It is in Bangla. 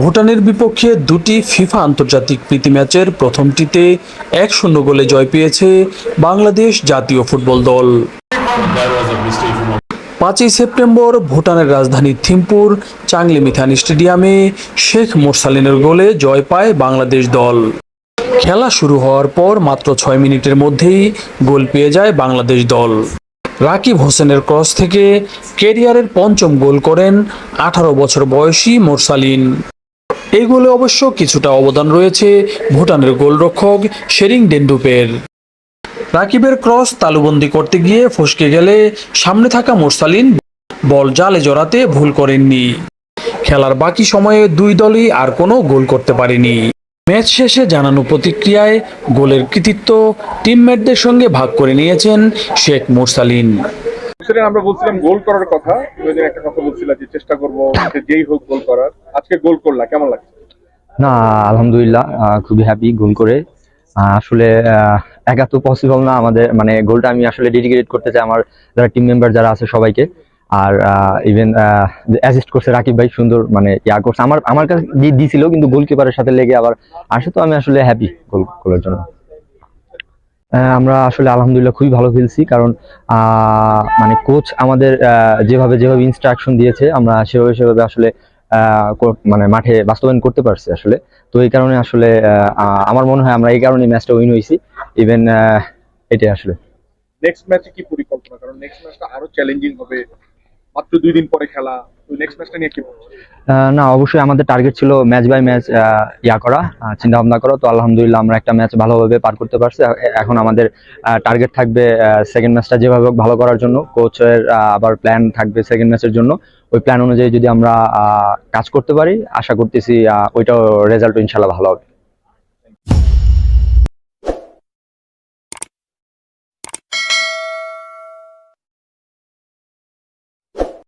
ভুটানের বিপক্ষে দুটি ফিফা আন্তর্জাতিক প্রীতি ম্যাচের প্রথমটিতে এক শূন্য গোলে জয় পেয়েছে বাংলাদেশ জাতীয় ফুটবল দল। পাঁচই সেপ্টেম্বর ভুটানের রাজধানী থিম্পুর, চাংলি মিথান স্টেডিয়ামে শেখ মোরসালিনের গোলে জয় পায় বাংলাদেশ দল। খেলা শুরু হওয়ার পর মাত্র ছয় মিনিটের মধ্যেই গোল পেয়ে যায় বাংলাদেশ দল। রাকিব হোসেনের ক্রস থেকে কেরিয়ারের পঞ্চম গোল করেন আঠারো বছর বয়সী মোরসালিন। এই গোলে অবশ্য কিছুটা অবদান রয়েছে ভুটানের গোলরক্ষক শেরিং ডেন্ডুপের। রাকিবের ক্রস তালুবন্দি করতে গিয়ে ফসকে গেলে সামনে থাকা মোরসালিন বল জালে জড়াতে ভুল করেননি। খেলার বাকি সময়ে দুই দলই আর কোনো গোল করতে পারেনি। ম্যাচ শেষে জানানো প্রতিক্রিয়ায় গোলের কৃতিত্ব টিমমেটদের সঙ্গে ভাগ করে নিয়েছেন শেখ মোরসালিন। সেদিন আমরা বলছিলাম গোল করার কথা। ওই একটা কথা বলছিলাম যে চেষ্টা করব যেই হোক গোল করার। আজকে গোল করলা কেমন লাগছে? না আলহামদুলিল্লাহ আহ, খুবই হ্যাপি গোল করে। আসলে আহ, একা তো পসিবল না আমাদের মানে গোলটা আমি আসলে ডেডিকেট করতে চাই আমার যারা টিম মেম্বার যারা আছে সবাইকে। আর ইভেন অ্যাসিস্ট করছে রাকিব ভাই, সুন্দর মানে ইয়া করছে। আমার আমার কাছে দিয়ে দিছিল, কিন্তু গোলকিপারের সাথে লেগে আবার আসে তো আমি আসলে হ্যাপি গোল গোলের জন্য। আমরা আসলে আলহামদুলিল্লাহ খুবই ভালো খেলছি, কারণ মানে কোচ আমাদের যেভাবে যেভাবে ইনস্ট্রাকশন দিয়েছে, আমরা সেভাবে সেভাবে আসলে মানে মাঠে বাস্তবায়ন করতে পারছি আসলে। তো এই কারণে আসলে আমার মনে হয় আমরা এই কারণে ম্যাচটা উইন হয়েছি। ইভেন এটাই আসলে। নেক্সট ম্যাচে কি পরিকল্পনা? কারণ নেক্সট ম্যাচটা আরও চ্যালেঞ্জিং হবে। মাত্র দুই দিন পরে খেলা নেক্সট ম্যাচটা নিয়ে কি না অবশ্যই আমাদের টার্গেট ছিল ম্যাচ বাই ম্যাচ ইয়া করা চিন্তা ভাবনা করা। তো আলহামদুলিল্লাহ আমরা একটা ম্যাচ ভালোভাবে পার করতে পারছি। এখন আমাদের টার্গেট থাকবে সেকেন্ড ম্যাচটা যেভাবে হোক ভালো করার জন্য। কোচের আবার প্ল্যান থাকবে সেকেন্ড ম্যাচের জন্য। ওই প্ল্যান অনুযায়ী যদি আমরা আহ, কাজ করতে পারি আশা করতেছি ওইটাও রেজাল্ট ইনশাল্লাহ ভালো হবে।